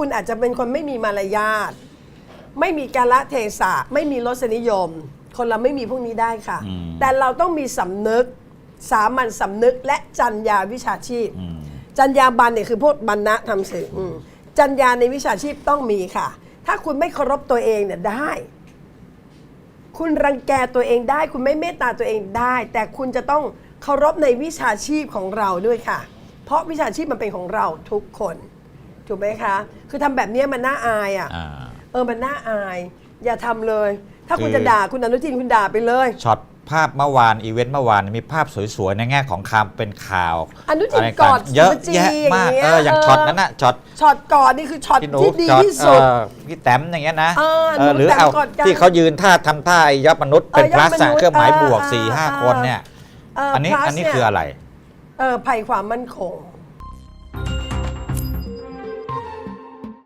คุณอาจจะเป็นคนไม่มีมารยาท ไม่มีกาลเทศะ ไม่มีรสนิยม คนเราไม่มีพวกนี้ได้ค่ะ อืม แต่เราต้องมีสำนึก สามัญสำนึกและจรรยาวิชาชีพ อืมจรรยาบรรณเนี่ยคือพวกบรรณะทำสื่ออืมจรรยาในวิชาชีพต้องมีค่ะ ถ้าคุณไม่เคารพตัวเองเนี่ยได้ คุณรังแกตัวเองได้ คุณไม่เมตตาตัวเองได้ แต่คุณจะต้องเคารพในวิชาชีพของเราด้วยค่ะ เพราะวิชาชีพมันเป็นของเราทุกคน ถูกไหมคะ คือทำแบบเนี้ยมันน่าอายอะอ่าเออมันน่าอาย อย่าทำเลย ถ้าคุณคือจะด่าคุณอนุทินคุณด่าไปเลยช็อตภาพเมื่อวานอีเวนต์เมื่อวานมีภาพสวยๆในแง่ของคำเป็นข่าวอนุทินะไรกอดเยอะสุภาพจีแยะมากอย่างเงี้ยเอออย่างเออช็อตนั้นน่ะช็อตช็อตก่อนนี่คือช็อตพี่หนูที่ดีช็อตที่สุดเอ่อพี่แต้มอย่างเงี้ยนะเออเออหนูหรือแต้มเอากอดกันที่เขายืนท่าทำท่าไอ้ยับมนุษย์เป็นเออพลัสยับมนุษย์เครื่องหมายบวกเออสี่ห้าเออคนเนี่ยเอออันนี้ plus อันนี้เนี่ยคืออะไร เออภัยความมั่นคง